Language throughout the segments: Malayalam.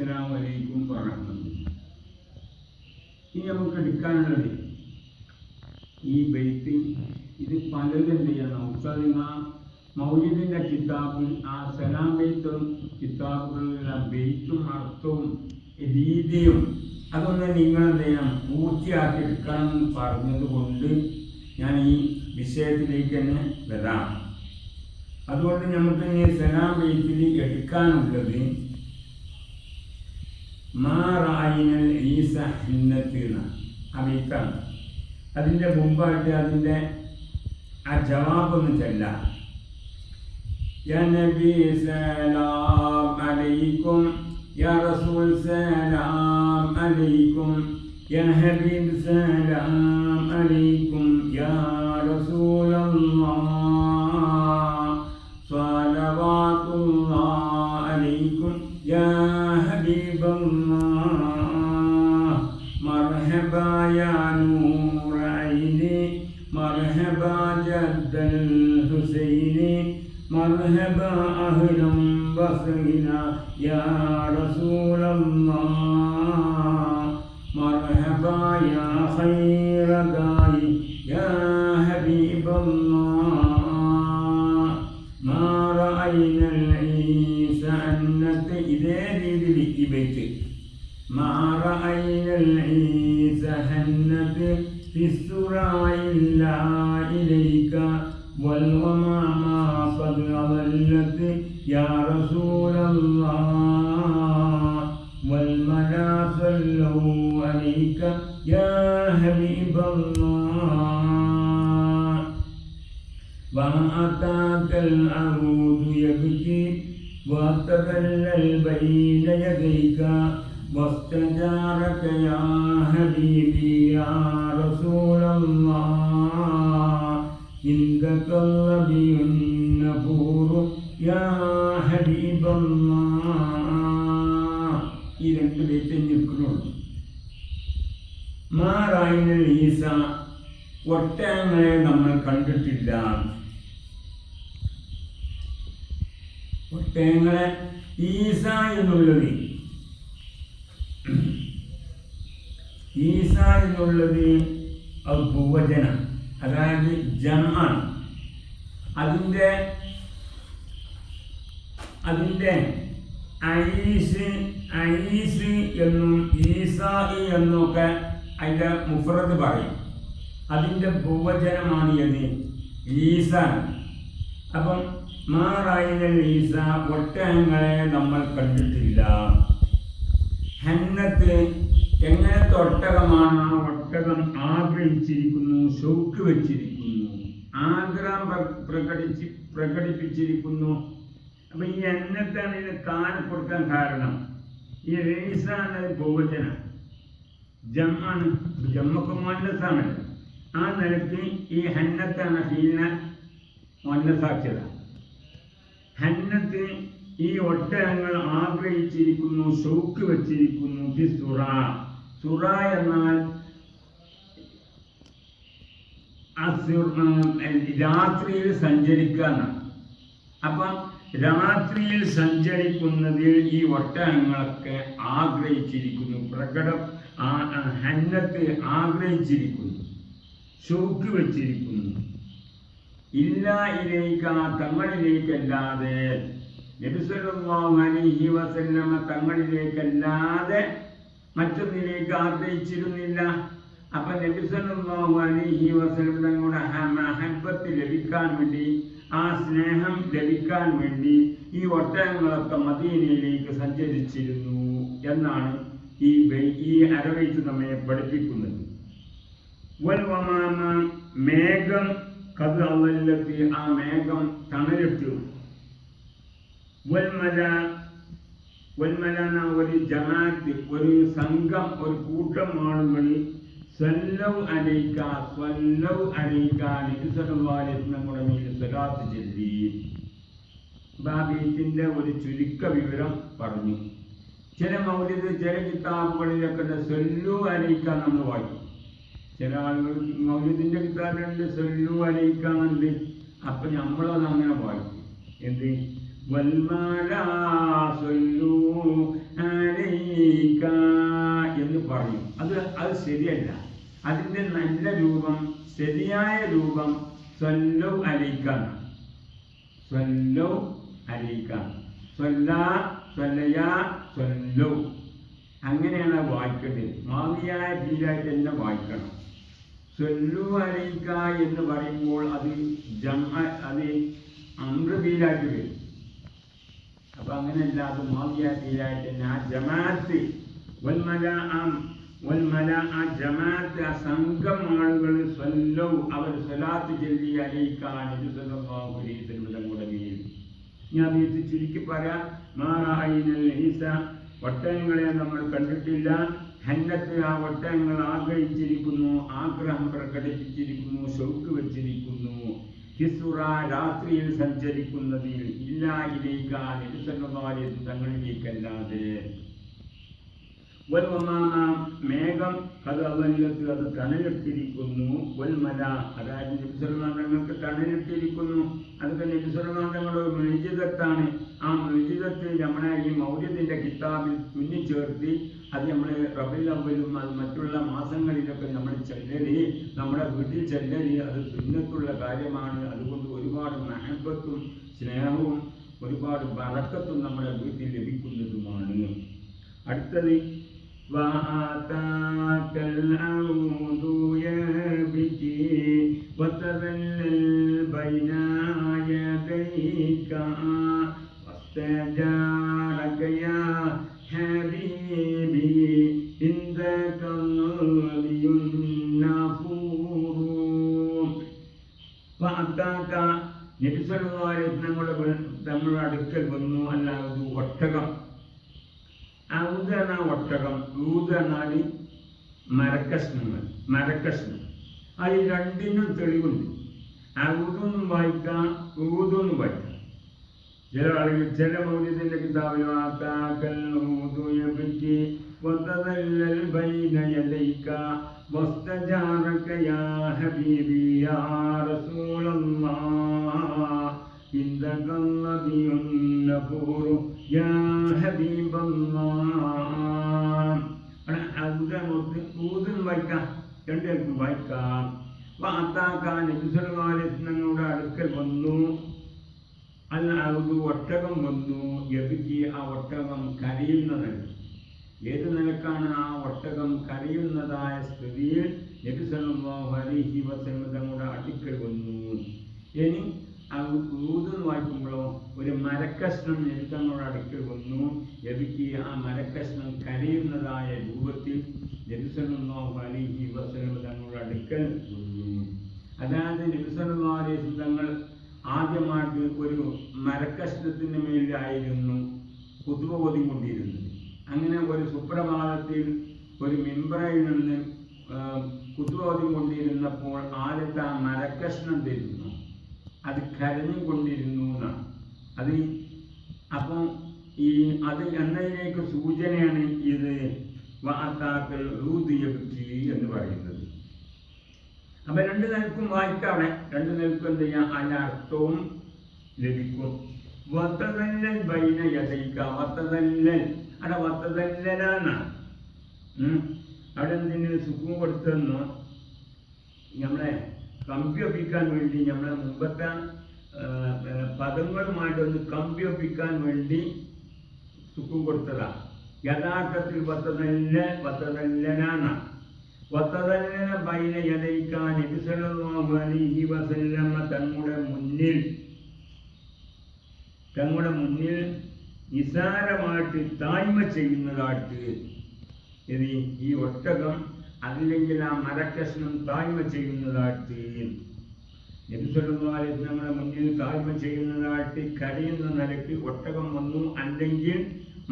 അലൈക്കും വറഹ്മത്തുള്ളാഹി. ഇനി നമുക്ക് എടുക്കാനുള്ളത് ഈ ബെയ്ത്ത് ഇത് പലരും എന്ത് ചെയ്യണം ഉസ്താദിങ്ങ മൗലിദിന്റെ കിതാബിൽ ആ സലാം ബെയ്ത്തും കിതാബുകളിലുള്ള ബെയ്ത്തും അർത്ഥവും രീതിയും അതൊന്ന് നിങ്ങൾ എന്ത് ചെയ്യണം? പൂർത്തിയാക്കി എടുക്കണം എന്ന് പറഞ്ഞത് കൊണ്ട് ഞാൻ ഈ വിഷയത്തിലേക്ക് തന്നെ വരാം. അതുകൊണ്ട് നമുക്ക് ഇനി സലാം ബെയ്ത്തിൽ എടുക്കാനുള്ളത് മാറായിനൽ ഈസ ഇന്നത്തിന അബീക്കാണ് അതിന്റെ മുമ്പായിട്ട് അതിന്റെ ആ ജവാബൊന്നും ചെല്ല. അലൈക്കും യാ റസൂൽ സലാം അലൈക്കും യാ ഹബീബ് അലൈക്കും യാ الحسين مرحبا أهلا وسهلا يا رسول الله مرحبا يا خير داعي يا حبيب الله ما رأينا العيسى أنك إذا ذي بيت ما رأينا العيسى هنت في السرى إلا إليك والغمامة قد أضلت. يا رسول الله والملا صلوا عليك يا حبيب الله وأتاك العود يبكي. وتذلل بين يديك. واستجارك يا حبيبي يا നിൽക്കുന്നുണ്ട് മാറായിനൽ ഈസ ഒട്ടകങ്ങളെ നമ്മൾ കണ്ടിട്ടില്ല. ഒട്ടകങ്ങളെ ഈസ എന്നുള്ളത് ഈസ എന്നുള്ളത് ബഹുവചന അതായത് ജമാണ് അതിന്റെ അതിന്റെ ഐസ് ഐസ് എന്നും ഈസായി എന്നൊക്കെ അതിന്റെ മുഫറത്ത് പറയും. അതിന്റെ ഭൂവചനമാണ് എന്ന് ഈസ. അപ്പം മാറായി ഈസ ഒട്ടകങ്ങളെ നമ്മൾ കണ്ടിട്ടില്ല. ഹന്നത്ത് എങ്ങനത്തെ ഒട്ടകമാണ്? ഒട്ടകം ആഗ്രഹിച്ചിരിക്കുന്നു ഷൗക്ക് വെച്ചിരിക്കുന്നു ആഗ്രഹം പ്ര- പ്രകടിച്ച് പ്രകടിപ്പിച്ചിരിക്കുന്നു. അപ്പം ഈ എണ്ണത്താണ് ഇതിന് കാൽ കൊടുക്കാൻ കാരണം. ഈ റേസാണ് ബഹുവചന ജമ്മാണ് ജമ്മക്ക് മോന്നസാണ്. ആ നിലയ്ക്ക് ഈ ഹന്നത്താണ് ഹീന മോന്നസാക്ഷ്യത ഹന്നത്ത് ഈ ഒട്ടകങ്ങൾ ആഗ്രഹിച്ചിരിക്കുന്നു ഷൗക്ക് വെച്ചിരിക്കുന്നു ഫി സുറ. സുറ എന്നാൽ രാത്രിയിൽ സഞ്ചരിക്കുക എന്നാണ് അപ്പം രാത്രിയിൽ സഞ്ചരിക്കുന്നതിൽ ഈ ഒട്ടകങ്ങളൊക്കെ ആഗ്രഹിച്ചിരിക്കുന്നു. പ്രകടം ഹന്നത്ത് ആഗ്രഹിച്ചിരിക്കുന്നു. ഷൗക്ക് വെച്ചിരിക്കുന്നു. ഇല്ല ഇലേക്ക് തങ്ങളിലേക്കല്ലാതെ നബിസല്ലാഹു അലൈഹി വസല്ലമ തങ്ങളിലേക്കല്ലാതെ മറ്റൊന്നിലേക്ക് ആഗ്രഹിച്ചിരുന്നില്ല. അപ്പൊ നബിസല്ലാഹു അലൈഹി വസല്ലം തങ്ങളുടെ ലഭിക്കാൻ വേണ്ടി ആ സ്നേഹം ലഭിക്കാൻ വേണ്ടി ഈ ഒട്ടകങ്ങളൊക്കെ മദീനയിലേക്ക് സഞ്ചരിച്ചിരുന്നു എന്നാണ് ഈ ഈ അരവൈത്ത് നമ്മെ പഠിപ്പിക്കുന്നത്. മേഘം കത് അവല്ലത്തി ആ മേഘം തണലിട്ടു. വൽമല വൽമല എന്ന ഒരു ജമാഅത്ത് ഒരു സംഘം ഒരു കൂട്ടം ആളുകൾ സല്ലവ് അലൈക സല്ലവ് അലൈക്ക നബിസല്ലാസ് നമ്മുടെ മേൽ സ്വലാത്ത് ചൊല്ലി. ബാബീത്തിന്റെ ഒരു ചുരുക്ക വിവരം പറഞ്ഞു. ചില മൗലിക ചില കിതാബുകളിലൊക്കെ സല്ലു അലൈക്ക നമ്മൾ വായിക്കും. ചില ആളുകൾ മൗലിദിന്റെ കിതാബിലുണ്ട് സല്ലു അലൈക്കാന്നുണ്ട് അപ്പൊ നമ്മളത് അങ്ങനെ വായിക്കും. എന്ത്? വൽമാല സ്വല്ലൂ അലൈക. എന്ന് പറയും അത് അത് ശരിയല്ല. അതിന്റെ നല്ല രൂപം ശരിയായ രൂപം സ്വല്ലൗ അലൈക്കാണ്. സ്വല്ലൗ അലൈക്കാണ്. സ്വല്ല അങ്ങനെയാണ് വായിക്കേണ്ടത്. മാവിയായ ഫീലായിട്ട് തന്നെ വായിക്കണം. സ്വല്ലു അലീക്ക എന്ന് പറയുമ്പോൾ അത് ജമ അത് അമൃതീലായിട്ട് വരും. അപ്പൊ അങ്ങനെയല്ല അത് മാവിയായ ഫീലായിട്ട് തന്നെ ആ ജമാഅത്ത് സ്വല്ലൗ അവർ നമ്മൾ കണ്ടിട്ടില്ല. ഹന്നത്ത് ആ ഒട്ടകങ്ങൾ ആഗ്രഹിച്ചിരിക്കുന്നു ആഗ്രഹം പ്രകടിപ്പിച്ചിരിക്കുന്നു ഷൗക്ക് വെച്ചിരിക്കുന്നു. ഹിസുറ രാത്രിയിൽ സഞ്ചരിക്കുന്നതിൽ ഇല്ല തങ്ങളിലേക്കല്ലാതെ. വൽവമാമ മേഘം അത് അവനിലേക്ക് അത് തണലിട്ടിരിക്കുന്നു. വൽമല അതായത് നിരുസർമാന്തങ്ങൾക്ക് തണലിട്ടിരിക്കുന്നു. അതൊക്കെ ഒരു മെഴുജിതത്താണ് ആ മെഴുജിതത്ത് നമ്മളെ ഈ മൗര്യത്തിന്റെ കിതാബിൽ തുന്നിച്ചേർത്തി അത് നമ്മൾ റബിലവലും അത് മറ്റുള്ള മാസങ്ങളിലൊക്കെ നമ്മൾ ചെല്ലലി നമ്മുടെ വീട്ടിൽ ചെല്ലലി അത് തുന്നത്തുള്ള കാര്യമാണ്. അതുകൊണ്ട് ഒരുപാട് മഹബത്തും സ്നേഹവും ഒരുപാട് ബറക്കത്തും നമ്മുടെ വീട്ടിൽ ലഭിക്കുന്നതുമാണ്. അടുത്തത് وآتاك العود يبكي وتذلل بين يديك واستجارك يا حبيبي عندك الغالي النفور وأتاك നബിസല്ലാരെ നമ്മുടെ നമ്മുടെ അടുക്കൽ വന്നു അല്ലാതെ ഒട്ടകം ഔദ് എന്ന ഒട്ടകം ഊത് എന്നാൽ മരക്കഷ്ണങ്ങൾ മരക്കഷ്ണം അതിൽ രണ്ടിനും തെളിവുണ്ട് ഔദൊന്നും വായിക്കാം ഊതൊന്നും വായിക്കാം ചില ആളുകൾ ചില മൗര്യത്തിന്റെ കിതാബിൽ വാക്കാക്കൽ ഊതു യബ്കി وتذلل بين يديك واستجارك يا حبيبي يا رسول الله عندك الذي النفور يا حبيب الله അവിടെ ഊതും വായിക്കാം. രണ്ടുപേർക്കും വായിക്കാം. വാത്താക്കാൻ നബിസ്വലങ്ങളുടെ അടുക്കൽ വന്നു. അല്ല അത് ഒട്ടകം വന്നു. എബിക്ക് ആ ഒട്ടകം കരയുന്നതാണ് ഏത് നിലക്കാണ് ആ ഒട്ടകം കരയുന്നതായ സ്ഥിതിയിൽ? നബി സല്ലല്ലാഹു അലൈഹി വസല്ലം തങ്ങളുടെ അടുക്കൽ വന്നു. ഇനി ഊത് വായിക്കുമ്പോഴോ ഒരു മരക്കഷ്ണം നബി തങ്ങളുടെ അടുക്കൽ വന്നു. നബിക്ക് ആ മരക്കഷ്ണം കരയുന്നതായ രൂപത്തിൽ നബി അലിഹി വസല്ലം തങ്ങളുടെ അടുക്കൽ വന്നു. അതായത് സല്ലല്ലാഹു തങ്ങൾ ആദ്യമായിട്ട് ഒരു മരക്കഷ്ണത്തിന് മേലായിരുന്നു കുത്തുവ അങ്ങനെ ഒരു സുപ്രഭാതത്തിൽ ഒരു മിമ്പറയിൽ നിന്ന് കുത്തുവോതി കൊണ്ടിരുന്നപ്പോൾ ആദ്യത്തെ ആ മരക്കഷ്ണം തരുന്നു അത് കരഞ്ഞുകൊണ്ടിരുന്നു എന്നാണ്. അത് അപ്പം ഈ അത് എന്നതിലേക്ക് സൂചനയാണ് ഇത് വാർത്താക്കൾ ഊതിയബുക്കി എന്ന് പറയുന്നത്. അപ്പൊ രണ്ട് നിലക്കും വായിക്കാവണേ. രണ്ട് നിലക്കും എന്ത് ചെയ്യാം? അതിന്റെ അർത്ഥവും ലഭിക്കും. വത്തതല്ലൽ ബൈന യഥയിക്ക വത്തതല്ലൽ അവിടെ വത്തതല്ലലാണ് അവിടെ എന്തിനു സുഖം കൊടുത്തെന്ന് നമ്മളെ കമ്പി ഒപ്പിക്കാൻ വേണ്ടി നമ്മളെ മുമ്പത്തെ പദങ്ങളുമായിട്ട് ഒന്ന് കമ്പ്യൊപ്പിക്കാൻ വേണ്ടി സുഖം കൊടുത്തതാ. യഥാർത്ഥത്തിൽ വത്തതല്ല വത്തതല്ലനാണ്. വത്തതല്ലന ബൈന യദൈക്കാൻ നബി സല്ലല്ലാഹു അലൈഹി വസല്ലമ തങ്ങളുടെ മുന്നിൽ തങ്ങളുടെ മുന്നിൽ നിസാരമായിട്ട് തായ്മ ചെയ്യുന്നതായിട്ട് ഈ ഒട്ടകം അല്ലെങ്കിൽ ആ മരക്കഷ്ണം താഴ്മ ചെയ്യുന്നതായിട്ട് നബിസ്വല്ലാലെ നമ്മുടെ മുന്നിൽ താഴ്മ ചെയ്യുന്നതായിട്ട് കരയുന്ന നിലയ്ക്ക് ഒട്ടകം വന്നു അല്ലെങ്കിൽ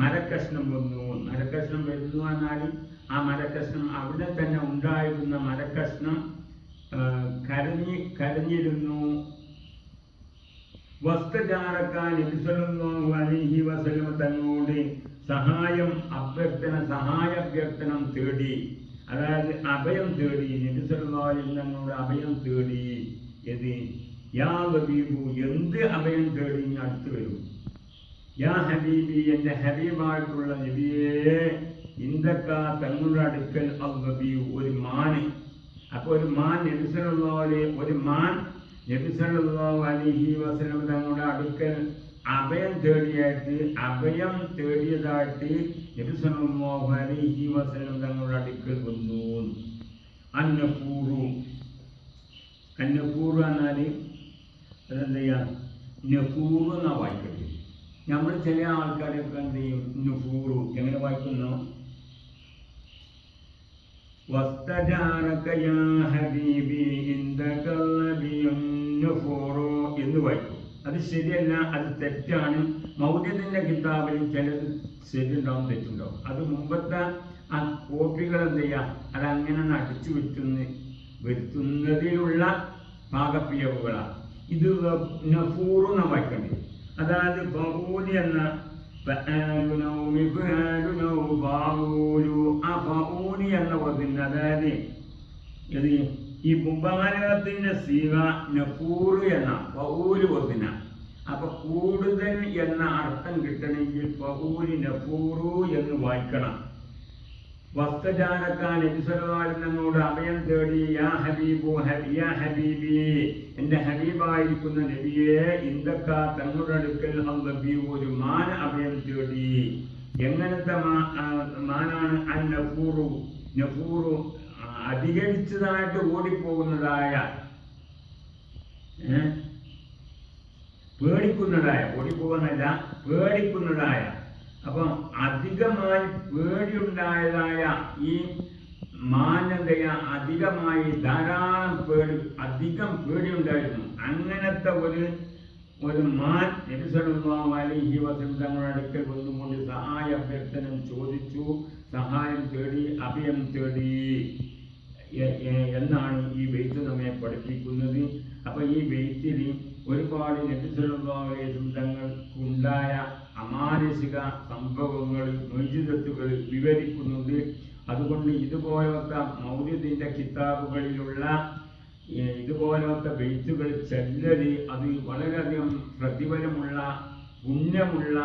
മരക്കഷ്ണം വന്നു. മരക്കഷ്ണം വരുന്നു എന്നാൽ ആ മരക്കഷ്ണം അവിടെ തന്നെ ഉണ്ടായിരുന്ന മരക്കഷ്ണം കരഞ്ഞ് കരഞ്ഞി കരഞ്ഞിരുന്നു. വസ്തുചാരക്കാൻ നബിസ്വല്ലാഹു അലൈഹി തന്നോട് സഹായം അഭ്യർത്ഥന സഹായ അഭ്യർത്ഥനം തേടി. അതായത് അഭയം തേടി നബിസ്വല്ലാഹു തന്നോട് അഭയം തേടി ഇത് യാ ഹബീബു എന്ത് അഭയം തേടി അടുത്ത് വരും? യാ ഹബീബി എന്റെ ഹബീബായിട്ടുള്ള നബിയേ ഇന്ദക്ക തങ്ങളുടെ അടുക്കൽ അബീബു ഒരു മാന് അപ്പോൾ ഒരു മാൻ നബിസലുള്ളവരെ ഒരു മാൻ നബിസലുള്ളാഹു അലിഹി വസല്ലം തങ്ങളുടെ അടുക്കൽ അഭയം തേടിയായിട്ട് അഭയം തേടിയതായിട്ട് നബിസലുള്ളാഹു അലിഹി വസല്ലം തങ്ങളുടെ അടുക്കൽ വന്നു. അന്നപൂറു. അന്നപൂറു എന്നാൽ അതെന്ത് ചെയ്യാ നഫൂറു എന്നാ വായിക്കരുത്. നമ്മൾ ചില ആൾക്കാരൊക്കെ എന്ത് ചെയ്യും നുഫൂറു എങ്ങനെ വായിക്കുന്നു? എന്ന് വായിക്കും. അത് ശരിയല്ല അത് തെറ്റാണ്. മൗര്യത്തിന്റെ കിതാബിൽ ചിലത് ശരിയുണ്ടാവും തെറ്റുണ്ടാവും. അത് മുമ്പത്തെ ആ കോപ്പികൾ എന്ത് ചെയ്യുക അത് അങ്ങനെ അടിച്ചു വെച്ചുന്ന് വരുത്തുന്നതിലുള്ള പാകപ്പിയവുകളാണ് ഇത് നഫൂറു എന്ന് അതായത് ബഹൂലി എന്ന ആ ബഹൂലി എന്ന പദത്തിന് അതായത് ഈ മുബാലകത്തിന്റെ സീവ നഫൂറ് എന്ന പൗര് ഒന്നിന അപ്പൊ കൂടുതൽ എന്ന അർത്ഥം കിട്ടണമെങ്കിൽ പൗരി നഫൂറു എന്ന് വായിക്കണം. വസ്ത്രജാലക്കാൻ നബിസ്വലവാളിനോട് അഭയം തേടി യാ ഹബീബു ഹബിയാ ഹബീബി എന്റെ ഹബീബായിരിക്കുന്ന നബിയെ ഇന്ദക്ക തങ്ങളുടെ അടുക്കൽ ഒരു മാന അഭയം തേടി. എങ്ങനത്തെ മാനാണ് അൻ നഫൂറു നഫൂറു അധികരിച്ചതായിട്ട് ഓടിപ്പോകുന്നതായ? പേടിക്കുന്നതായ ഓടിപ്പോകുന്നതല്ല പേടിക്കുന്നതായ അപ്പം അധികമായി പേടിയുണ്ടായതായ ഈ മാനന്തയ അധികമായി ധാരാളം പേടി അധികം പേടിയുണ്ടായിരുന്നു. അങ്ങനത്തെ ഒരു ഒരു മാൻ നബിസല്ലാഹു അലൈഹി വസല്ലം തങ്ങളുടെ അടുക്കൽ വന്നുകൊണ്ട് സഹായ അഭ്യർത്ഥനം ചോദിച്ചു. സഹായം തേടി അഭയം തേടി. എന്നാണ് ഈ വെയ്ത്ത് നമ്മെ പഠിപ്പിക്കുന്നത്. അപ്പൊ ഈ വെയ്ത്തിൽ ഒരുപാട് നബിസല്ലാസ്ലം തങ്ങൾക്കുണ്ടായ അമാനുഷിക സംഭവങ്ങൾ മൊയ്ജിതത്തുകൾ വിവരിക്കുന്നുണ്ട് അതുകൊണ്ട് ഇതുപോലത്തെ മൗര്യത്തിന്റെ കിതാബുകളിലുള്ള ഇതുപോലത്തെ വെയ്ത്തുകൾ ചെല്ലല് അത് വളരെയധികം പ്രതിഫലമുള്ള പുണ്യമുള്ള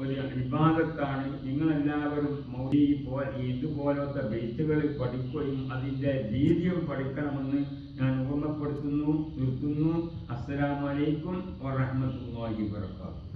ഒരു വിഭാഗത്താണ് നിങ്ങളെല്ലാവരും മൗലി പോ ഇതുപോലത്തെ വെയ്ത്തുകൾ പഠിക്കുകയും അതിന്റെ രീതിയും പഠിക്കണമെന്ന് ഞാൻ ഓർമ്മപ്പെടുത്തുന്നു നിർത്തുന്നു. അസ്സലാമലൈക്കും വറഹ്മത്തുള്ളാഹി വബറകാതുഹു.